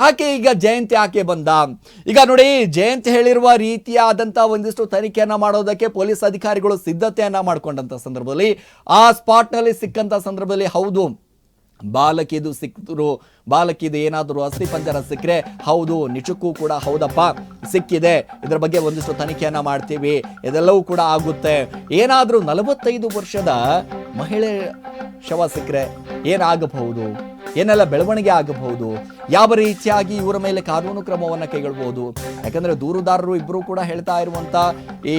ಆಕೆ ಈಗ ಜಯಂತಿ ಆಕೆ ಬಂದ. ಈಗ ನೋಡಿ, ಜಯಂತಿ ಹೇಳಿರುವ ರೀತಿಯಾದಂಥ ಒಂದಿಷ್ಟು ತನಿಖೆಯನ್ನ ಮಾಡೋದಕ್ಕೆ ಪೊಲೀಸ್ ಅಧಿಕಾರಿಗಳು ಸಿದ್ಧತೆಯನ್ನ ಮಾಡ್ಕೊಂಡಂತ ಸಂದರ್ಭದಲ್ಲಿ, ಆ ಸ್ಪಾಟ್ನಲ್ಲಿ ಸಿಕ್ಕಂತ ಸಂದರ್ಭದಲ್ಲಿ ಹೌದು ಬಾಲಕಿದು ಸಿಕ್ಕಿದ್ರು ಬಾಲಕಿದು ಏನಾದರೂ ಅಸ್ಥಿ ಪಂಜರ ಸಿಕ್ಕರೆ ಹೌದು, ನಿಜಕ್ಕೂ ಕೂಡ ಹೌದಪ್ಪ, ಸಿಕ್ಕಿದೆ, ಇದರ ಬಗ್ಗೆ ಒಂದಿಷ್ಟು ತನಿಖೆಯನ್ನು ಮಾಡ್ತೀವಿ, ಇದೆಲ್ಲವೂ ಕೂಡ ಆಗುತ್ತೆ. ಏನಾದರೂ ನಲವತ್ತೈದು ವರ್ಷದ ಮಹಿಳೆ ಶವ ಸಿಕ್ಕರೆ ಏನಾಗಬಹುದು? ಏನೆಲ್ಲ ಬೆಳವಣಿಗೆ ಆಗಬಹುದು? ಯಾವ ರೀತಿಯಾಗಿ ಇವರ ಮೇಲೆ ಕಾನೂನು ಕ್ರಮವನ್ನು ಕೈಗೊಳ್ಬಹುದು? ಯಾಕಂದರೆ ದೂರುದಾರರು ಇಬ್ಬರು ಕೂಡ ಹೇಳ್ತಾ ಇರುವಂಥ ಈ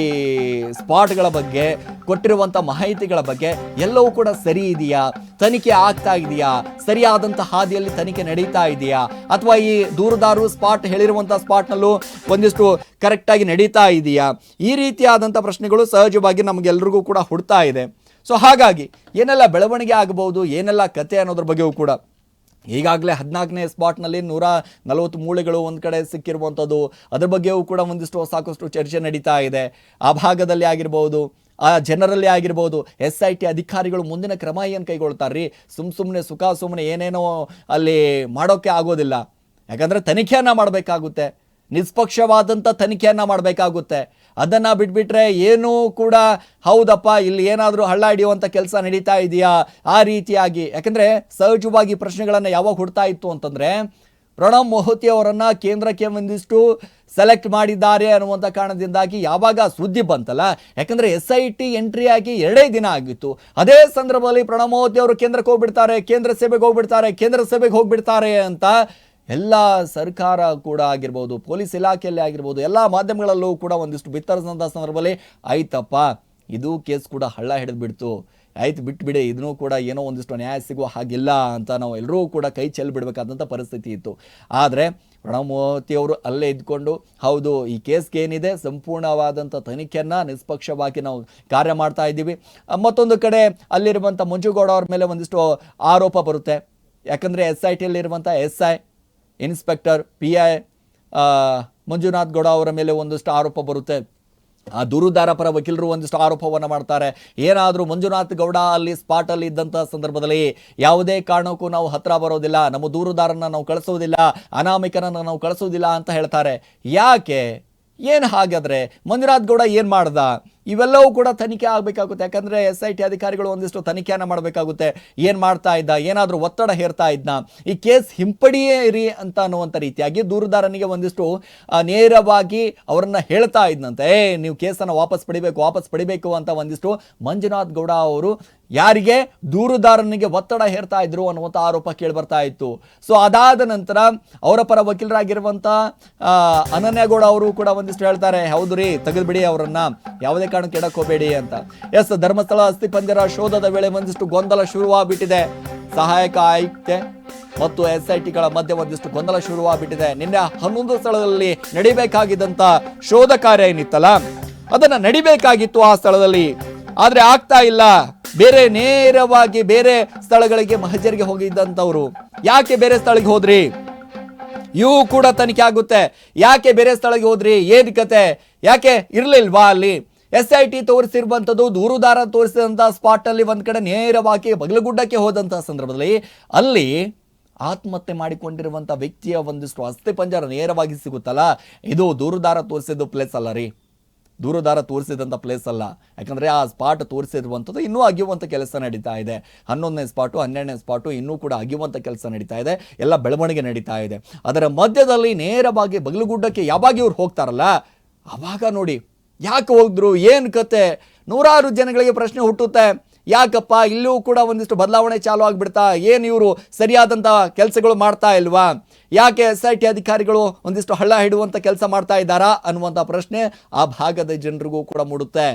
ಸ್ಪಾಟ್ಗಳ ಬಗ್ಗೆ ಕೊಟ್ಟಿರುವಂಥ ಮಾಹಿತಿಗಳ ಬಗ್ಗೆ ಎಲ್ಲವೂ ಕೂಡ ಸರಿ ಇದೆಯಾ? ತನಿಖೆ ಆಗ್ತಾ ಇದೆಯಾ? ಸರಿಯಾದಂಥ ಹಾದಿಯಲ್ಲಿ ತನಿಖೆ ನಡೀತಾ ಇದೆಯಾ? ಅಥವಾ ಈ ದೂರುದಾರರು ಸ್ಪಾಟ್ ಹೇಳಿರುವಂಥ ಸ್ಪಾಟ್ನಲ್ಲೂ ಒಂದಿಷ್ಟು ಕರೆಕ್ಟಾಗಿ ನಡೀತಾ ಇದೆಯಾ? ಈ ರೀತಿಯಾದಂಥ ಪ್ರಶ್ನೆಗಳು ಸಹಜವಾಗಿ ನಮಗೆಲ್ಲರಿಗೂ ಕೂಡ ಹುಡ್ತಾ ಇದೆ. ಸೊ ಹಾಗಾಗಿ ಏನೆಲ್ಲ ಬೆಳವಣಿಗೆ ಆಗಬಹುದು, ಏನೆಲ್ಲ ಕತೆ ಅನ್ನೋದ್ರ ಬಗ್ಗೆಯೂ ಕೂಡ ಈಗಾಗಲೇ ಹದಿನಾಲ್ಕನೇ ಸ್ಪಾಟ್ನಲ್ಲಿ ನೂರ ನಲವತ್ತು ಮೂಳೆಗಳು ಒಂದು ಕಡೆ ಸಿಕ್ಕಿರುವಂಥದ್ದು. ಅದ್ರ ಬಗ್ಗೆಯೂ ಕೂಡ ಒಂದಿಷ್ಟು ಸಾಕಷ್ಟು ಚರ್ಚೆ ನಡೀತಾ ಇದೆ. ಆ ಭಾಗದಲ್ಲಿ ಆಗಿರ್ಬೋದು, ಆ ಜನರಲ್ಲಿ ಆಗಿರ್ಬೋದು ಎಸ್ ಐ ಟಿ ಅಧಿಕಾರಿಗಳು ಮುಂದಿನ ಕ್ರಮ ಏನು ಕೈಗೊಳ್ತಾರೆ ರೀ ಸುಮ್ಮ ಸುಮ್ಮನೆ ಸುಖ ಸುಮ್ಮನೆ ಏನೇನೋ ಅಲ್ಲಿ ಮಾಡೋಕ್ಕೆ ಆಗೋದಿಲ್ಲ. ಯಾಕಂದರೆ ತನಿಖೆಯನ್ನು ಮಾಡಬೇಕಾಗುತ್ತೆ. ನಿಷ್ಪಕ್ಷವಾದಂಥ ತನಿಖೆಯನ್ನು ಮಾಡಬೇಕಾಗುತ್ತೆ. ಅದನ್ನು ಬಿಟ್ಬಿಟ್ರೆ ಏನೂ ಕೂಡ ಹೌದಪ್ಪ, ಇಲ್ಲಿ ಏನಾದರೂ ಹಳ್ಳ ಹಿಡಿಯುವಂಥ ಕೆಲಸ ನಡೀತಾ ಇದೆಯಾ? ಆ ರೀತಿಯಾಗಿ. ಯಾಕಂದರೆ ಸಹಜವಾಗಿ ಪ್ರಶ್ನೆಗಳನ್ನು ಯಾವಾಗ ಹುಡ್ತಾ ಇತ್ತು ಅಂತಂದರೆ, ಪ್ರಣಬ್ ಮೊಹತಿ ಅವರನ್ನು ಕೇಂದ್ರಕ್ಕೆ ಒಂದಿಷ್ಟು ಸೆಲೆಕ್ಟ್ ಮಾಡಿದ್ದಾರೆ ಅನ್ನುವಂಥ ಕಾರಣದಿಂದಾಗಿ ಯಾವಾಗ ಸುದ್ದಿ ಬಂತಲ್ಲ, ಯಾಕಂದರೆ ಎಸ್ ಐ ಟಿ ಎಂಟ್ರಿ ಆಗಿ ಎರಡೇ ದಿನ ಆಗಿತ್ತು. ಅದೇ ಸಂದರ್ಭದಲ್ಲಿ ಪ್ರಣಬ್ ಮೋಹತಿ ಅವರು ಕೇಂದ್ರಕ್ಕೆ ಹೋಗ್ಬಿಡ್ತಾರೆ, ಕೇಂದ್ರ ಸಭೆಗೆ ಹೋಗ್ಬಿಡ್ತಾರೆ, ಕೇಂದ್ರ ಸಭೆಗೆ ಹೋಗ್ಬಿಡ್ತಾರೆ ಅಂತ ಎಲ್ಲ ಸರ್ಕಾರ ಕೂಡ ಆಗಿರ್ಬೋದು, ಪೊಲೀಸ್ ಇಲಾಖೆಯಲ್ಲಿ ಆಗಿರ್ಬೋದು, ಎಲ್ಲ ಮಾಧ್ಯಮಗಳಲ್ಲೂ ಕೂಡ ಒಂದಿಷ್ಟು ಬಿತ್ತರಿಸಿದಂಥ ಸಂದರ್ಭದಲ್ಲಿ, ಆಯ್ತಪ್ಪ, ಇದು ಕೇಸ್ ಕೂಡ ಹಳ್ಳ ಹಿಡಿದು ಬಿಡ್ತು. ಆಯ್ತು, ಬಿಟ್ಬಿಡಿ. ಇದನ್ನೂ ಕೂಡ ಏನೋ ಒಂದಿಷ್ಟು ನ್ಯಾಯ ಸಿಗುವ ಹಾಗಿಲ್ಲ ಅಂತ ನಾವು ಎಲ್ಲರೂ ಕೂಡ ಕೈ ಚೆಲ್ಲಿ ಬಿಡಬೇಕಾದಂಥ ಪರಿಸ್ಥಿತಿ ಇತ್ತು. ಆದರೆ ಅವರು ಅಲ್ಲೇ ಇದ್ಕೊಂಡು, ಹೌದು, ಈ ಕೇಸ್ಗೆ ಏನಿದೆ? ಸಂಪೂರ್ಣವಾದಂಥ ತನಿಖೆಯನ್ನು ನಿಷ್ಪಕ್ಷವಾಗಿ ನಾವು ಕಾರ್ಯ ಮಾಡ್ತಾ ಇದ್ದೀವಿ. ಮತ್ತೊಂದು ಕಡೆ ಅಲ್ಲಿರುವಂಥ ಮಂಜುಗೌಡ ಅವ್ರ ಮೇಲೆ ಒಂದಿಷ್ಟು ಆರೋಪ ಬರುತ್ತೆ. ಯಾಕಂದರೆ S I ಟಿಯಲ್ಲಿರುವಂಥ S I inspector P I Manjunath Gowda ಅವರ ಮೇಲೆ ಒಂದಷ್ಟು ಆರೋಪ ಬರುತ್ತೆ. ಆ ದೂರುದಾರ ಪರ ವಕೀಲರು ಒಂದಿಷ್ಟು ಆರೋಪವನ್ನು ಮಾಡ್ತಾರೆ. ಏನಾದರೂ ಮಂಜುನಾಥ್ ಗೌಡ ಅಲ್ಲಿ ಸ್ಪಾಟಲ್ಲಿ ಇದ್ದಂಥ ಸಂದರ್ಭದಲ್ಲಿ ಯಾವುದೇ ಕಾರಣಕ್ಕೂ ನಾವು ಹತ್ರ ಬರೋದಿಲ್ಲ. ನಮ್ಮ ದೂರುದಾರನ ನಾವು ಕಳಿಸೋದಿಲ್ಲ. ಅನಾಮಿಕನನ್ನು ನಾವು ಕಳಿಸೋದಿಲ್ಲ ಅಂತ ಹೇಳ್ತಾರೆ. ಯಾಕೆ? ಏನು ಹಾಗಾದರೆ? ಮಂಜುನಾಥ್ ಗೌಡ ಏನು ಮಾಡ್ದ? ಇವೆಲ್ಲವೂ ಕೂಡ ತನಿಖೆ ಆಗಬೇಕಾಗುತ್ತೆ. ಯಾಕಂದರೆ ಎಸ್ ಐ ಟಿ ಅಧಿಕಾರಿಗಳು ಒಂದಿಷ್ಟು ತನಿಖೆಯನ್ನು ಮಾಡಬೇಕಾಗುತ್ತೆ. ಏನು ಮಾಡ್ತಾ ಇದ್ದ, ಏನಾದರೂ ಒತ್ತಡ ಹೇರ್ತಾ ಇದ್ದ ಈ ಕೇಸ್ ಹಿಂಪಡಿಯಿರಿ ಅಂತ ಅನ್ನುವಂಥ ರೀತಿಯಾಗಿ ದೂರುದಾರನಿಗೆ ಒಂದಿಷ್ಟು ನೇರವಾಗಿ ಅವರನ್ನು ಹೇಳ್ತಾ ಇದ್ದಂತೆ ಏ, ನೀವು ಕೇಸನ್ನು ವಾಪಸ್ ಪಡಿಬೇಕು ವಾಪಸ್ ಪಡಿಬೇಕು ಅಂತ ಒಂದಿಷ್ಟು ಮಂಜುನಾಥ್ ಗೌಡ ಅವರು ಯಾರಿಗೆ ದೂರುದಾರನಿಗೆ ಒತ್ತಡ ಹೇರ್ತಾ ಇದ್ರು ಅನ್ನುವಂಥ ಆರೋಪ ಕೇಳಿ ಬರ್ತಾ ಇತ್ತು. ಸೊ ಅದಾದ ನಂತರ ಅವರ ಪರ ವಕೀಲರಾಗಿರುವಂಥ ಅನನ್ಯಗೌಡ ಅವರು ಕೂಡ ಒಂದಿಷ್ಟು ಹೇಳ್ತಾರೆ, ಹೌದು ರೀ, ತೆಗೆದುಬಿಡಿ ಅವರನ್ನ, ಯಾವುದೇ ಕಾರಣಕ್ಕೆ ಕೆಡಕೋಬೇಡಿ ಹೋಗಬೇಡಿ ಅಂತ. ಎಸ್, ಧರ್ಮಸ್ಥಳ ಅಸ್ಥಿ ಪಂಜರ ಶೋಧದ ವೇಳೆ ಒಂದಿಷ್ಟು ಗೊಂದಲ ಶುರುವಾಗ್ಬಿಟ್ಟಿದೆ. ಸಹಾಯಕ ಆಯುಕ್ತೆ ಮತ್ತು ಎಸ್ ಐ ಟಿಗಳ ಮಧ್ಯೆ ಒಂದಿಷ್ಟು ಗೊಂದಲ ಶುರುವಾಗಿಬಿಟ್ಟಿದೆ. ನಿನ್ನೆ ಹನ್ನೊಂದು ಸ್ಥಳದಲ್ಲಿ ನಡಿಬೇಕಾಗಿದ್ದಂಥ ಶೋಧ ಕಾರ್ಯ ಏನಿತ್ತಲ್ಲ, ಅದನ್ನ ನಡಿಬೇಕಾಗಿತ್ತು ಆ ಸ್ಥಳದಲ್ಲಿ. ಆದರೆ ಆಗ್ತಾ ಇಲ್ಲ. ಬೇರೆ ನೇರವಾಗಿ ಬೇರೆ ಸ್ಥಳಗಳಿಗೆ ಮಹಜರಿಗೆ ಹೋಗಿದ್ದಂಥವ್ರು. ಯಾಕೆ ಬೇರೆ ಸ್ಥಳಕ್ಕೆ ಹೋದ್ರಿ? ಇವು ಕೂಡ ತನಿಖೆ ಆಗುತ್ತೆ. ಯಾಕೆ ಬೇರೆ ಸ್ಥಳಕ್ಕೆ ಹೋದ್ರಿ? ಏನ್ ಕತೆ? ಯಾಕೆ ಇರಲಿಲ್ವಾ ಅಲ್ಲಿ? ಎಸ್ ಐ ಟಿ ತೋರಿಸಿರುವಂಥದ್ದು, ದೂರುದಾರ ತೋರಿಸಿದಂಥ ಸ್ಪಾಟ್ ಅಲ್ಲಿ ಒಂದ್ ಕಡೆ ನೇರವಾಗಿ ಬಗಲಗುಡ್ಡಕ್ಕೆ ಹೋದಂಥ ಸಂದರ್ಭದಲ್ಲಿ ಅಲ್ಲಿ ಆತ್ಮಹತ್ಯೆ ಮಾಡಿಕೊಂಡಿರುವಂಥ ವ್ಯಕ್ತಿಯ ಒಂದಿಷ್ಟು ಅಸ್ಥಿ ಪಂಜರ ನೇರವಾಗಿ ಸಿಗುತ್ತಲ್ಲ? ಇದು ದೂರುದಾರ ತೋರಿಸಿದ್ದು ಪ್ಲೇಸ್ ಅಲ್ಲ ರೀ. ದೂರದಾರ ತೋರಿಸಿದಂಥ ಪ್ಲೇಸ್ ಅಲ್ಲ. ಯಾಕಂದರೆ ಆ ಸ್ಪಾಟ್ ತೋರಿಸಿರುವಂಥದ್ದು ಇನ್ನೂ ಅಗಿಯುವಂಥ ಕೆಲಸ ನಡೀತಾ ಇದೆ. ಹನ್ನೊಂದನೇ ಸ್ಪಾಟು ಹನ್ನೆರಡನೇ ಸ್ಪಾಟು ಇನ್ನೂ ಕೂಡ ಅಗಿಯುವಂಥ ಕೆಲಸ ನಡೀತಾ ಇದೆ. ಎಲ್ಲ ಬೆಳವಣಿಗೆ ನಡೀತಾ ಇದೆ. ಅದರ ಮಧ್ಯದಲ್ಲಿ ನೇರವಾಗಿ ಬಗಲುಗುಡ್ಡಕ್ಕೆ ಯಾವಾಗ ಇವ್ರು ಹೋಗ್ತಾರಲ್ಲ? ಆವಾಗ ನೋಡಿ. ಯಾಕೆ ಹೋಗಿದ್ರು? ಏನು ಕತೆ? ನೂರಾರು ಜನಗಳಿಗೆ ಪ್ರಶ್ನೆ ಹುಟ್ಟುತ್ತೆ. ಯಾಕಪ್ಪ? ಇಲ್ಲೂ ಕೂಡ ಒಂದಿಷ್ಟು ಬದಲಾವಣೆ ಚಾಲು ಆಗಿಬಿಡ್ತಾ, ಏನು ಇವರು ಸರಿಯಾದಂಥ ಕೆಲಸಗಳು ಮಾಡ್ತಾ ಇಲ್ವಾ? ಯಾಕೆ ಎಸ್ ಐ ಟಿ ಅಧಿಕಾರಿಗಳು ಒಂದಿಷ್ಟು ಹಳ್ಳ ಹಿಡುವಂಥ ಕೆಲಸ ಮಾಡ್ತಾ ಇದ್ದಾರಾ ಅನ್ನುವಂಥ ಪ್ರಶ್ನೆ ಆ ಭಾಗದ ಜನರಿಗೂ ಕೂಡ ಮೂಡುತ್ತೆ.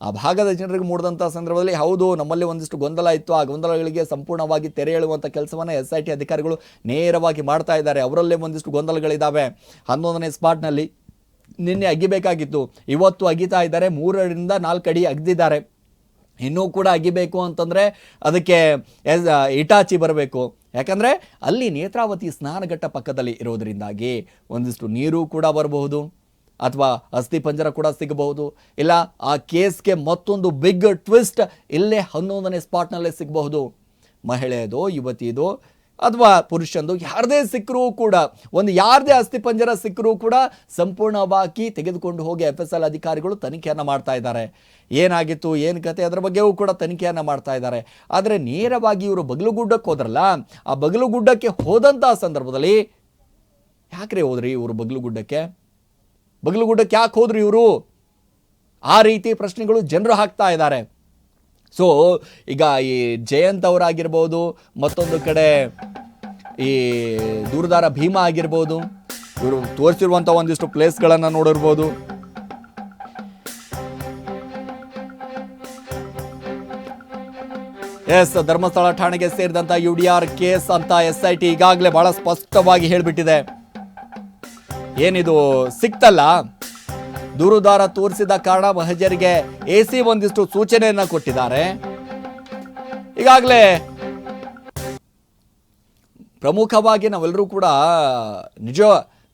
ಆ ಭಾಗದ ಜನರಿಗೆ ಮೂಡಿದಂಥ ಸಂದರ್ಭದಲ್ಲಿ ಹೌದು, ನಮ್ಮಲ್ಲಿ ಒಂದಿಷ್ಟು ಗೊಂದಲ ಇತ್ತು. ಆ ಗೊಂದಲಗಳಿಗೆ ಸಂಪೂರ್ಣವಾಗಿ ತೆರೆ ಎಳುವಂಥ ಕೆಲಸವನ್ನು ಎಸ್ ಐ ಟಿ ಅಧಿಕಾರಿಗಳು ನೇರವಾಗಿ ಮಾಡ್ತಾ ಇದ್ದಾರೆ. ಅವರಲ್ಲೇ ಒಂದಿಷ್ಟು ಗೊಂದಲಗಳಿದ್ದಾವೆ ಹನ್ನೊಂದನೇ ಸ್ಪಾಟ್ನಲ್ಲಿ ನಿನ್ನೆ ಅಗಿಬೇಕಾಗಿತ್ತು. ಇವತ್ತು ಅಗಿತಾ ಇದ್ದಾರೆ. ಮೂರರಿಂದ ನಾಲ್ಕು ಅಡಿ ಅಗ್ದಿದ್ದಾರೆ. ಇನ್ನೂ ಕೂಡ ಅಗಿಬೇಕು ಅಂತಂದರೆ ಅದಕ್ಕೆ ಇಟಾಚಿ ಬರಬೇಕು. ಯಾಕಂದರೆ ಅಲ್ಲಿ ನೇತ್ರಾವತಿ ಸ್ನಾನಘಟ್ಟ ಪಕ್ಕದಲ್ಲಿ ಇರೋದರಿಂದಾಗಿ ಒಂದಿಷ್ಟು ನೀರು ಕೂಡ ಬರಬಹುದು, ಅಥವಾ ಅಸ್ಥಿ ಪಂಜರ ಕೂಡ ಸಿಗಬಹುದು. ಇಲ್ಲ, ಆ ಕೇಸ್ಗೆ ಮತ್ತೊಂದು ಬಿಗ್ ಟ್ವಿಸ್ಟ್ ಇಲ್ಲೇ ಹನ್ನೊಂದನೇ ಸ್ಪಾಟ್ನಲ್ಲೇ ಸಿಗಬಹುದು. ಮಹಿಳೆಯದೋ, ಯುವತಿಯದು ಅಥವಾ ಪುರುಷಂದು, ಯಾರದೇ ಸಿಕ್ಕರೂ ಕೂಡ, ಒಂದು ಯಾರದೇ ಅಸ್ಥಿಪಂಜರ ಸಿಕ್ಕರೂ ಕೂಡ ಸಂಪೂರ್ಣವಾಗಿ ತೆಗೆದುಕೊಂಡು ಹೋಗಿ ಎಫ್ ಎಸ್ ಎಲ್ ಅಧಿಕಾರಿಗಳು ತನಿಖೆಯನ್ನು ಮಾಡ್ತಾ ಇದ್ದಾರೆ. ಏನಾಗಿತ್ತು, ಏನು ಕತೆ, ಅದರ ಬಗ್ಗೆಯೂ ಕೂಡ ತನಿಖೆಯನ್ನು ಮಾಡ್ತಾ ಇದ್ದಾರೆ. ಆದರೆ ನೇರವಾಗಿ ಇವರು ಬಗಲುಗುಡ್ಡಕ್ಕೆ ಹೋದ್ರಲ್ಲ, ಆ ಬಗಲುಗುಡ್ಡಕ್ಕೆ ಹೋದಂತಹ ಸಂದರ್ಭದಲ್ಲಿ ಯಾಕ್ರೆ ಹೋದ್ರಿ ಇವರು ಬಗಲುಗುಡ್ಡಕ್ಕೆ? ಬಗಲುಗುಡ್ಡಕ್ಕೆ ಯಾಕೆ ಹೋದ್ರಿ ಇವರು? ಆ ರೀತಿ ಪ್ರಶ್ನೆಗಳು ಜನರು ಹಾಕ್ತಾ ಇದ್ದಾರೆ. ಸೊ ಈಗ ಈ ಜಯಂತ್ ಅವರಾಗಿರ್ಬೋದು, ಮತ್ತೊಂದು ಕಡೆ ಈ ದೂರದಾರ ಭೀಮ ಆಗಿರ್ಬೋದು, ಇವರು ತೋರಿಸಿರುವಂಥ ಒಂದಿಷ್ಟು ಪ್ಲೇಸ್ಗಳನ್ನು ನೋಡಿರ್ಬೋದು. ಎಸ್, ಧರ್ಮಸ್ಥಳ ಠಾಣೆಗೆ ಸೇರಿದಂತ ಯು ಡಿ ಆರ್ ಕೇಸ್ ಅಂತ ಎಸ್ ಐ ಟಿ ಈಗಾಗಲೇ ಬಹಳ ಸ್ಪಷ್ಟವಾಗಿ ಹೇಳಿಬಿಟ್ಟಿದೆ. ಏನಿದು, ಸಿಕ್ತಲ್ಲ? ದೂರುದಾರ ತೋರಿಸಿದ ಕಾರಣ ಮಹಜರಿಗೆ ಎ ಸಿ ಒಂದಿಷ್ಟು ಸೂಚನೆಯನ್ನ ಕೊಟ್ಟಿದ್ದಾರೆ. ಈಗಾಗಲೇ ಪ್ರಮುಖವಾಗಿ ನಾವೆಲ್ಲರೂ ಕೂಡ ನಿಜ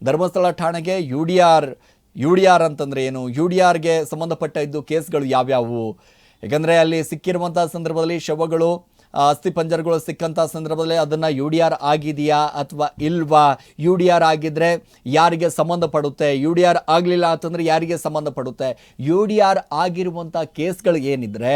ಧರ್ಮಸ್ಥಳ ಠಾಣೆಗೆ U D R, U D R ಅಂತಂದ್ರೆ ಏನು? ಯು ಡಿ ಆರ್ಗೆ ಸಂಬಂಧಪಟ್ಟ ಇದ್ದು ಕೇಸ್ಗಳು ಯಾವ್ಯಾವು? ಯಾಕಂದರೆ ಅಲ್ಲಿ ಸಿಕ್ಕಿರುವಂಥ ಸಂದರ್ಭದಲ್ಲಿ ಶವಗಳು ಆ, ಅಸ್ಥಿಪಂಜರಗಳು ಸಿಕ್ಕಂಥ ಸಂದರ್ಭದಲ್ಲಿ ಅದನ್ನು ಯು ಡಿ ಆರ್ ಆಗಿದೆಯಾ ಅಥವಾ ಇಲ್ವಾ? ಯು ಡಿ ಆರ್ ಆಗಿದ್ರೆ ಯಾರಿಗೆ ಸಂಬಂಧಪಡುತ್ತೆ ಯು ಡಿ ಆರ್ ಆಗಲಿಲ್ಲ ಅಂತಂದ್ರೆ ಯಾರಿಗೆ ಸಂಬಂಧಪಡುತ್ತೆ ಯು ಡಿ ಆರ್ ಆಗಿರುವಂಥ ಕೇಸ್ಗಳು ಏನಿದ್ರೆ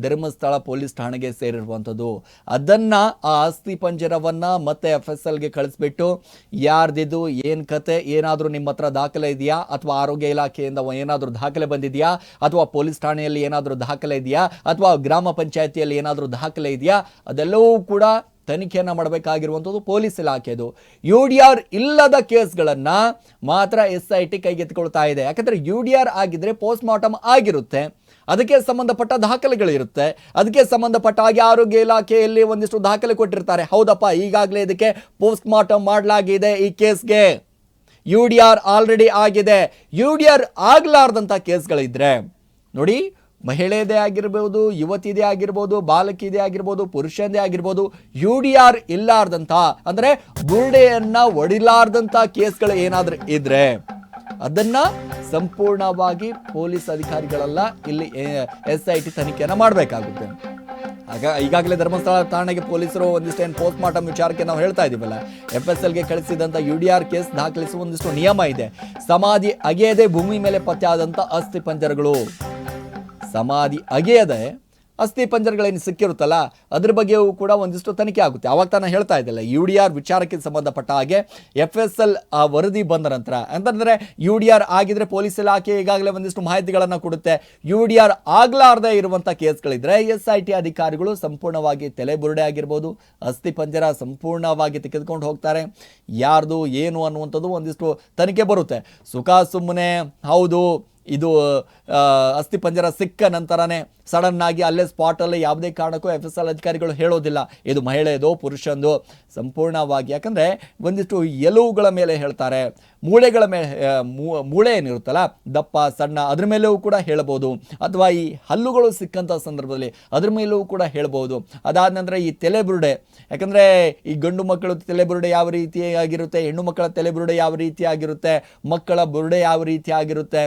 ಧರ್ಮಸ್ಥಳ ಪೊಲೀಸ್ ಠಾಣೆಗೆ ಸೇರಿರುವಂಥದ್ದು. ಅದನ್ನು ಆ ಅಸ್ಥಿ ಪಂಜರವನ್ನು ಮತ್ತೆ ಎಫ್ ಎಸ್ ಎಲ್ಗೆ ಕಳಿಸ್ಬಿಟ್ಟು, ಯಾರ್ದಿದು, ಏನು ಕತೆ, ಏನಾದರೂ ನಿಮ್ಮ ಹತ್ರ ದಾಖಲೆ ಇದೆಯಾ? ಅಥವಾ ಆರೋಗ್ಯ ಇಲಾಖೆಯಿಂದ ಏನಾದರೂ ದಾಖಲೆ ಬಂದಿದೆಯಾ? ಅಥವಾ ಪೊಲೀಸ್ ಠಾಣೆಯಲ್ಲಿ ಏನಾದರೂ ದಾಖಲೆ ಇದೆಯಾ? ಅಥವಾ ಗ್ರಾಮ ಪಂಚಾಯತಿಯಲ್ಲಿ ಏನಾದರೂ ದಾಖಲೆ ಇದೆಯಾ? ಅದೆಲ್ಲವೂ ಕೂಡ ತನಿಖೆಯನ್ನು ಮಾಡಬೇಕಾಗಿರುವಂಥದ್ದು ಪೊಲೀಸ್ ಇಲಾಖೆದು. ಯು ಡಿ ಆರ್ ಇಲ್ಲದ ಕೇಸ್ಗಳನ್ನು ಮಾತ್ರ ಎಸ್ ಐ ಟಿ ಕೈಗೆತ್ತಿಕೊಳ್ತಾ ಇದೆ. ಯಾಕಂದರೆ ಯು ಡಿ ಆರ್ ಆಗಿದ್ದರೆ ಪೋಸ್ಟ್ ಮಾರ್ಟಮ್ ಆಗಿರುತ್ತೆ. ಅದಕ್ಕೆ ಸಂಬಂಧಪಟ್ಟ ದಾಖಲೆಗಳಿರುತ್ತೆ. ಅದಕ್ಕೆ ಸಂಬಂಧಪಟ್ಟ ಹಾಗೆ ಆರೋಗ್ಯ ಇಲಾಖೆಯಲ್ಲಿ ಒಂದಿಷ್ಟು ದಾಖಲೆ ಕೊಟ್ಟಿರ್ತಾರೆ. ಹೌದಪ್ಪ, ಈಗಾಗಲೇ ಇದಕ್ಕೆ ಪೋಸ್ಟ್ ಮಾರ್ಟಮ್ ಮಾಡಲಾಗಿದೆ ಈ ಕೇಸ್ಗೆ. ಯು ಡಿ ಆರ್ ಆಲ್ರೆಡಿ ಆಗಿದೆ. ಯು ಡಿ ಆರ್ ಆಗಲಾರ್ದಂಥ ಕೇಸ್ಗಳಿದ್ರೆ, ನೋಡಿ ಮಹಿಳೆದೇ ಆಗಿರ್ಬೋದು ಯುವತಿದೇ ಆಗಿರ್ಬೋದು ಬಾಲಕಿದೇ ಆಗಿರ್ಬೋದು ಪುರುಷಂದೇ ಆಗಿರ್ಬೋದು, ಯು ಡಿ ಆರ್ ಇಲ್ಲಾರ್ದಂಥ, ಅಂದರೆ ಬುರುಡೆಯನ್ನ ಒಡಿಲಾರ್ದಂಥ ಕೇಸ್ಗಳು ಏನಾದರೂ ಇದ್ರೆ ಅದನ್ನ ಸಂಪೂರ್ಣವಾಗಿ ಪೊಲೀಸ್ ಅಧಿಕಾರಿಗಳೆಲ್ಲ, ಇಲ್ಲಿ ಎಸ್ ಐ ಟಿ ತನಿಖೆಯನ್ನು ಮಾಡಬೇಕಾಗುತ್ತೆ. ಆಗ ಈಗಾಗಲೇ ಧರ್ಮಸ್ಥಳ ಠಾಣೆಗೆ ಪೊಲೀಸರು ಒಂದಿಷ್ಟು ಏನು ಪೋಸ್ಟ್ ಮಾರ್ಟಮ್ ವಿಚಾರಕ್ಕೆ ನಾವು ಹೇಳ್ತಾ ಇದೀವಲ್ಲ ಎಫ್ ಎಸ್ ಎಲ್ಗೆ ಕಳಿಸಿದಂಥ ಯು ಡಿ ಆರ್ ಕೇಸ್ ದಾಖಲಿಸುವ ಒಂದಿಷ್ಟು ನಿಯಮ ಇದೆ. ಸಮಾಧಿ ಅಗೆಯದೆ ಭೂಮಿ ಮೇಲೆ ಪತ್ತೆ ಆದಂಥ ಅಸ್ಥಿ ಪಂಜರಗಳು ಸಮಾಧಿ ಅಗೆಯದೆ ಅಸ್ಥಿ ಪಂಜರಗಳೇನು ಸಿಕ್ಕಿರುತ್ತಲ್ಲ, ಅದ್ರ ಬಗ್ಗೆಯೂ ಕೂಡ ಒಂದಿಷ್ಟು ತನಿಖೆ ಆಗುತ್ತೆ. ಅವಾಗ ತಾನೇ ಹೇಳ್ತಾ ಇದ್ದಲ್ಲ, ಯು ಡಿ ಆರ್ ವಿಚಾರಕ್ಕೆ ಸಂಬಂಧಪಟ್ಟ ಹಾಗೆ ಎಫ್ ಎಸ್ ಎಲ್ ಆ ವರದಿ ಬಂದ ನಂತರ, ಅಂತಂದರೆ ಯು ಡಿ ಆರ್ ಆಗಿದ್ರೆ ಪೊಲೀಸ್ ಇಲಾಖೆ ಈಗಾಗಲೇ ಒಂದಿಷ್ಟು ಮಾಹಿತಿಗಳನ್ನು ಕೊಡುತ್ತೆ. ಯು ಡಿ ಆರ್ ಆಗಲಾರ್ದೇ ಇರುವಂಥ ಕೇಸ್ಗಳಿದ್ರೆ ಎಸ್ ಐ ಟಿ ಅಧಿಕಾರಿಗಳು ಸಂಪೂರ್ಣವಾಗಿ ತಲೆಬುರುಡೆ ಆಗಿರ್ಬೋದು, ಅಸ್ಥಿ ಪಂಜರ ಸಂಪೂರ್ಣವಾಗಿ ತೆಗೆದುಕೊಂಡು ಹೋಗ್ತಾರೆ. ಯಾರ್ದು, ಏನು ಅನ್ನುವಂಥದ್ದು ಒಂದಿಷ್ಟು ತನಿಖೆ ಬರುತ್ತೆ. ಸುಖ ಸುಮ್ಮನೆ ಹೌದು ಇದು ಅಸ್ಥಿ ಪಂಜರ ಸಿಕ್ಕ ನಂತರನೇ ಸಡನ್ ಆಗಿ ಅಲ್ಲೇ ಸ್ಪಾಟಲ್ಲಿ ಯಾವುದೇ ಕಾರಣಕ್ಕೂ ಎಫ್ ಎಸ್ ಎಲ್ ಅಧಿಕಾರಿಗಳು ಹೇಳೋದಿಲ್ಲ. ಇದು ಮಹಿಳೆಯದು, ಪುರುಷಂದು, ಸಂಪೂರ್ಣವಾಗಿ. ಯಾಕಂದರೆ ಒಂದಿಷ್ಟು ಎಲುವುಗಳ ಮೇಲೆ ಹೇಳ್ತಾರೆ. ಮೂಳೆಗಳ ಮೇಲೆ ಮೂಳೆ ಏನಿರುತ್ತಲ್ಲ, ದಪ್ಪ, ಸಣ್ಣ, ಅದ್ರ ಮೇಲೂ ಕೂಡ ಹೇಳ್ಬೋದು. ಅಥವಾ ಈ ಹಲ್ಲುಗಳು ಸಿಕ್ಕಂಥ ಸಂದರ್ಭದಲ್ಲಿ ಅದ್ರ ಮೇಲೂ ಕೂಡ ಹೇಳ್ಬೋದು. ಅದಾದ ನಂತರ ಈ ತಲೆಬುರುಡೆ. ಯಾಕಂದರೆ ಈ ಗಂಡು ಮಕ್ಕಳು ತಲೆಬುರುಡೆ ಯಾವ ರೀತಿಯಾಗಿರುತ್ತೆ ಹೆಣ್ಣು ಮಕ್ಕಳ ತಲೆಬುರುಡೆ ಯಾವ ರೀತಿಯಾಗಿರುತ್ತೆ ಮಕ್ಕಳ ಬುರುಡೆ ಯಾವ ರೀತಿಯಾಗಿರುತ್ತೆ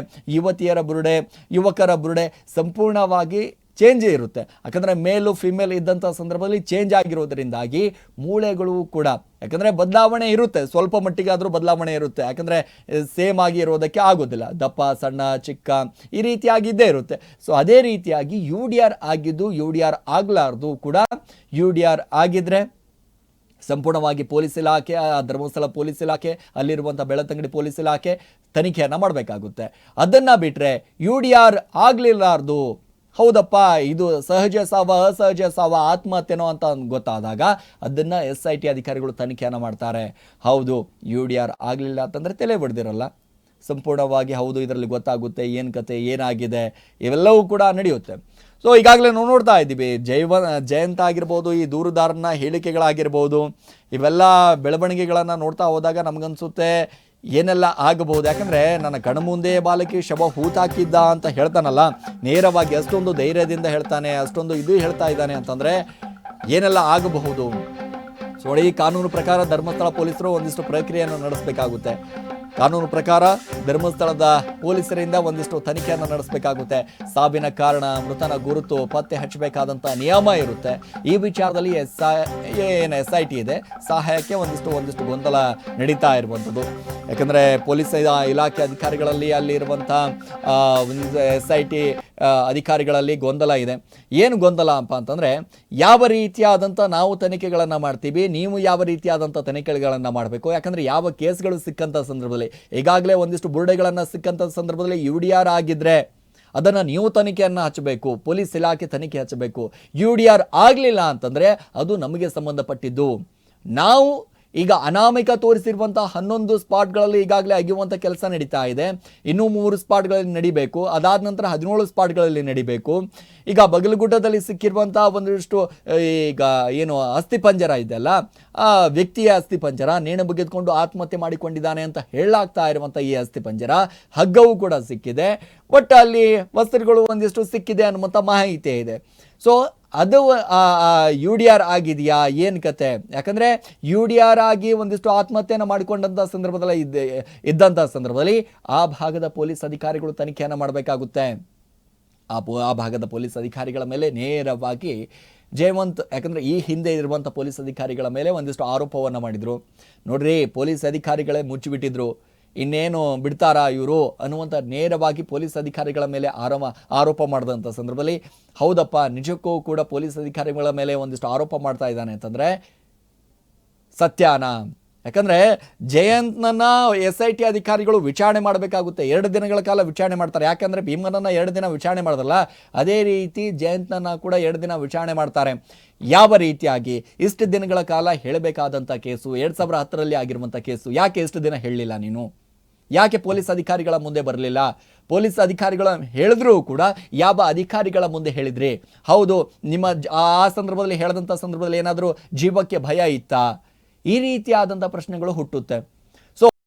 ಯುವತಿಯರ ಬುರುಡೆ, ಯುವಕರ ಬುರುಡೆ ಸಂಪೂರ್ಣವಾಗಿ ಚೇಂಜ್ ಇರುತ್ತೆ. ಯಾಕಂದರೆ ಮೇಲು ಫಿಮೇಲ್ ಇದ್ದಂಥ ಸಂದರ್ಭದಲ್ಲಿ ಚೇಂಜ್ ಆಗಿರೋದರಿಂದಾಗಿ ಮೂಳೆಗಳು ಕೂಡ, ಯಾಕಂದರೆ ಬದಲಾವಣೆ ಇರುತ್ತೆ. ಸ್ವಲ್ಪ ಮಟ್ಟಿಗಾದರೂ ಬದಲಾವಣೆ ಇರುತ್ತೆ. ಯಾಕಂದರೆ ಸೇಮ್ ಆಗಿ ಇರೋದಕ್ಕೆ ಆಗೋದಿಲ್ಲ. ದಪ್ಪ, ಸಣ್ಣ, ಚಿಕ್ಕ ಈ ರೀತಿಯಾಗಿದ್ದೇ ಇರುತ್ತೆ. ಸೊ ಅದೇ ರೀತಿಯಾಗಿ ಯು ಡಿ ಆರ್ ಆಗಿದ್ದು ಯು ಡಿ ಆರ್ ಆಗಲಾರ್ದು ಕೂಡ ಯು ಡಿ ಆರ್ ಆಗಿದ್ರೆ ಸಂಪೂರ್ಣವಾಗಿ ಪೊಲೀಸ್ ಇಲಾಖೆ ಧರ್ಮಸ್ಥಳ ಪೊಲೀಸ್ ಇಲಾಖೆ ಅಲ್ಲಿರುವಂಥ ಬೆಳತಂಗಡಿ ಪೊಲೀಸ್ ಇಲಾಖೆ ತನಿಖೆಯನ್ನು ಮಾಡಬೇಕಾಗುತ್ತೆ. ಅದನ್ನು ಬಿಟ್ಟರೆ ಯು ಡಿ ಆರ್ ಆಗಲಿಲ್ಲಾರ್ದು. ಹೌದಪ್ಪ, ಇದು ಸಹಜ ಸಾವ, ಅಸಹಜ ಸಾವ, ಆತ್ಮಹತ್ಯೆನೋ ಅಂತ ಗೊತ್ತಾದಾಗ ಅದನ್ನು ಎಸ್ ಐ ಟಿ ಅಧಿಕಾರಿಗಳು ತನಿಖೆಯನ್ನು ಮಾಡ್ತಾರೆ. ಹೌದು, ಯು ಡಿ ಆರ್ ಆಗಲಿಲ್ಲ ಅಂತಂದರೆ ತಲೆ ಬಿಡ್ದಿರಲ್ಲ. ಸಂಪೂರ್ಣವಾಗಿ ಹೌದು, ಇದರಲ್ಲಿ ಗೊತ್ತಾಗುತ್ತೆ, ಏನು ಕತೆ, ಏನಾಗಿದೆ, ಇವೆಲ್ಲವೂ ಕೂಡ ನಡೆಯುತ್ತೆ. ಸೊ ಈಗಾಗಲೇ ನಾವು ನೋಡ್ತಾ ಇದ್ದೀವಿ, ಜೈವ, ಜಯಂತ ಆಗಿರ್ಬೋದು, ಈ ದೂರುದಾರನ ಹೇಳಿಕೆಗಳಾಗಿರ್ಬೋದು, ಇವೆಲ್ಲ ಬೆಳವಣಿಗೆಗಳನ್ನು ನೋಡ್ತಾ ಹೋದಾಗ ನಮಗನ್ಸುತ್ತೆ ಏನೆಲ್ಲ ಆಗಬಹುದು ಯಾಕಂದರೆ ನನ್ನ ಕಣ್ಮುಂದೆ ಬಾಲಕಿ ಶವ ಹೂತಾಕಿದ್ದ ಅಂತ ಹೇಳ್ತಾನಲ್ಲ, ನೇರವಾಗಿ ಅಷ್ಟೊಂದು ಧೈರ್ಯದಿಂದ ಹೇಳ್ತಾನೆ, ಅಷ್ಟೊಂದು ಇದು ಹೇಳ್ತಾ ಇದ್ದಾನೆ ಅಂತಂದರೆ ಏನೆಲ್ಲ ಆಗಬಹುದು? ಸೊ ಈ ಕಾನೂನು ಪ್ರಕಾರ ಧರ್ಮಸ್ಥಳ ಪೊಲೀಸರು ಒಂದಿಷ್ಟು ಪ್ರಕ್ರಿಯೆಯನ್ನು ನಡೆಸಬೇಕಾಗುತ್ತೆ. ಕಾನೂನು ಪ್ರಕಾರ ಧರ್ಮಸ್ಥಳದ ಪೊಲೀಸರಿಂದ ಒಂದಿಷ್ಟು ತನಿಖೆಯನ್ನು ನಡೆಸಬೇಕಾಗುತ್ತೆ. ಸಾವಿನ ಕಾರಣ ಮೃತನ ಗುರುತು ಪತ್ತೆ ಹಚ್ಚಬೇಕಾದಂಥ ನಿಯಮ ಇರುತ್ತೆ. ಈ ವಿಚಾರದಲ್ಲಿ ಎಸ್ ಏನು ಎಸ್ ಐ ಟಿ ಇದೆ. ಸಹಾಯಕ್ಕೆ ಒಂದಿಷ್ಟು ಒಂದಿಷ್ಟು ಗೊಂದಲ ನಡೀತಾ ಇರುವಂಥದ್ದು. ಯಾಕಂದರೆ ಪೊಲೀಸ್ ಇಲಾ- ಇಲಾಖೆ ಅಧಿಕಾರಿಗಳಲ್ಲಿ ಅಲ್ಲಿ ಇರುವಂಥ ಎಸ್ ಐ ಟಿ ಅಧಿಕಾರಿಗಳಲ್ಲಿ ಗೊಂದಲ ಇದೆ. ಏನು ಗೊಂದಲ ಅಪ್ಪ ಅಂತಂದರೆ, ಯಾವ ರೀತಿಯಾದಂಥ ನಾವು ತನಿಖೆಗಳನ್ನು ಮಾಡ್ತೀವಿ, ನೀವು ಯಾವ ರೀತಿಯಾದಂಥ ತನಿಖೆಗಳನ್ನು ಮಾಡಬೇಕು. ಯಾಕಂದರೆ ಯಾವ ಕೇಸ್ಗಳು ಸಿಕ್ಕಂಥ ಸಂದರ್ಭದಲ್ಲಿ ಈಗಾಗಲೇ ಒಂದಿಷ್ಟು ಬುರುಡೆಗಳನ್ನು ಸಿಕ್ಕಂಥ ಸಂದರ್ಭದಲ್ಲಿ ಯು ಡಿ ಆರ್ ಆಗಿದ್ದರೆ ಅದನ್ನು ನೀವು ತನಿಖೆಯನ್ನು ಹಚ್ಚಬೇಕು, ಪೊಲೀಸ್ ಇಲಾಖೆ ತನಿಖೆ ಹಚ್ಚಬೇಕು. ಯು ಡಿ ಆರ್ ಆಗಲಿಲ್ಲ ಅಂತಂದರೆ ಅದು ನಮಗೆ ಸಂಬಂಧಪಟ್ಟಿದ್ದು. ನಾವು ಈಗ ಅನಾಮಿಕ ತೋರಿಸಿರುವಂತಹ ಹನ್ನೊಂದು ಸ್ಪಾಟ್ಗಳಲ್ಲಿ ಈಗಾಗಲೇ ಅಗಿಯುವಂಥ ಕೆಲಸ ನಡೀತಾ ಇದೆ. ಇನ್ನೂ ಮೂರು ಸ್ಪಾಟ್ಗಳಲ್ಲಿ ನಡಿಬೇಕು. ಅದಾದ ನಂತರ ಹದಿನೇಳು ಸ್ಪಾಟ್ಗಳಲ್ಲಿ ನಡಿಬೇಕು. ಈಗ ಬಗಲಗುಡ್ಡದಲ್ಲಿ ಸಿಕ್ಕಿರುವಂತಹ ಒಂದಿಷ್ಟು ಈಗ ಏನು ಅಸ್ಥಿಪಂಜರ ಇದೆಯಲ್ಲ ಆ ವ್ಯಕ್ತಿಯ ಅಸ್ಥಿಪಂಜರ, ನೇಣು ಬಗೆದುಕೊಂಡು ಆತ್ಮಹತ್ಯೆ ಮಾಡಿಕೊಂಡಿದ್ದಾನೆ ಅಂತ ಹೇಳಲಾಗ್ತಾ ಇರುವಂಥ ಈ ಅಸ್ಥಿಪಂಜರ ಹಗ್ಗವೂ ಕೂಡ ಸಿಕ್ಕಿದೆ. ಬಟ್ ಅಲ್ಲಿ ವಸ್ತ್ರಗಳು ಒಂದಿಷ್ಟು ಸಿಕ್ಕಿದೆ ಅನ್ನುವಂಥ ಮಾಹಿತಿ ಇದೆ. ಸೊ ಅದು ಯು ಡಿ ಆರ್ ಆಗಿದೆಯಾ? ಏನು ಕತೆ? ಯಾಕಂದರೆ ಯು ಡಿ ಆರ್ ಆಗಿ ಒಂದಿಷ್ಟು ಆತ್ಮಹತ್ಯೆಯನ್ನು ಮಾಡಿಕೊಂಡಂಥ ಸಂದರ್ಭದಲ್ಲಿ ಇದ್ದ ಇದ್ದಂಥ ಸಂದರ್ಭದಲ್ಲಿ ಆ ಭಾಗದ ಪೊಲೀಸ್ ಅಧಿಕಾರಿಗಳು ತನಿಖೆಯನ್ನು ಮಾಡಬೇಕಾಗುತ್ತೆ. ಆ ಪೊ, ಆ ಭಾಗದ ಪೊಲೀಸ್ ಅಧಿಕಾರಿಗಳ ಮೇಲೆ ನೇರವಾಗಿ ಜಯವಂತ್, ಯಾಕಂದರೆ ಈ ಹಿಂದೆ ಇರುವಂಥ ಪೊಲೀಸ್ ಅಧಿಕಾರಿಗಳ ಮೇಲೆ ಒಂದಿಷ್ಟು ಆರೋಪವನ್ನು ಮಾಡಿದರು. ನೋಡ್ರಿ, ಪೊಲೀಸ್ ಅಧಿಕಾರಿಗಳೇ ಮುಚ್ಚಿಬಿಟ್ಟಿದ್ರು. ಇನ್ನೇನು ಬಿಡ್ತಾರಾ ಇವರು ಅನ್ನುವಂಥ ನೇರವಾಗಿ ಪೊಲೀಸ್ ಅಧಿಕಾರಿಗಳ ಮೇಲೆ ಆರೋಪ ಆರೋಪ ಮಾಡಿದಂಥ ಸಂದರ್ಭದಲ್ಲಿ, ಹೌದಪ್ಪ, ನಿಜಕ್ಕೂ ಕೂಡ ಪೊಲೀಸ್ ಅಧಿಕಾರಿಗಳ ಮೇಲೆ ಒಂದಿಷ್ಟು ಆರೋಪ ಮಾಡ್ತಾ ಇದ್ದಾನೆ ಅಂತಂದರೆ, ಸತ್ಯಾನ? ಯಾಕಂದ್ರೆ ಜಯಂತ್ನನ್ನ ಎಸ್ ಐ ಟಿ ಅಧಿಕಾರಿಗಳು ವಿಚಾರಣೆ ಮಾಡಬೇಕಾಗುತ್ತೆ. ಎರಡು ದಿನಗಳ ಕಾಲ ವಿಚಾರಣೆ ಮಾಡ್ತಾರೆ. ಯಾಕಂದರೆ ಭೀಮನನ್ನು ಎರಡು ದಿನ ವಿಚಾರಣೆ ಮಾಡಿದ್ರಲ್ಲ ಅದೇ ರೀತಿ ಜಯಂತ್ನನ್ನು ಕೂಡ ಎರಡು ದಿನ ವಿಚಾರಣೆ ಮಾಡ್ತಾರೆ. ಯಾವ ರೀತಿಯಾಗಿ? ಇಷ್ಟು ದಿನಗಳ ಕಾಲ ಹೇಳಬೇಕಾದಂಥ ಕೇಸು, ಎರಡು ಸಾವಿರ ಹತ್ತರಲ್ಲಿ ಆಗಿರುವಂಥ ಕೇಸು, ಯಾಕೆ ಇಷ್ಟು ದಿನ ಹೇಳಲಿಲ್ಲ ನೀನು? ಯಾಕೆ ಪೊಲೀಸ್ ಅಧಿಕಾರಿಗಳ ಮುಂದೆ ಬರಲಿಲ್ಲ? ಪೊಲೀಸ್ ಅಧಿಕಾರಿಗಳ ಹೇಳಿದ್ರೂ ಕೂಡ ಯಾವ ಅಧಿಕಾರಿಗಳ ಮುಂದೆ ಹೇಳಿದ್ರಿ? ಹೌದು, ನಿಮ್ಮ ಆ ಸಂದರ್ಭದಲ್ಲಿ ಹೇಳಿದಂಥ ಸಂದರ್ಭದಲ್ಲಿ ಏನಾದರೂ ಜೀವಕ್ಕೆ ಭಯ ಇತ್ತಾ? ಈ ರೀತಿಯಾದಂಥ ಪ್ರಶ್ನೆಗಳು ಹುಟ್ಟುತ್ತೆ.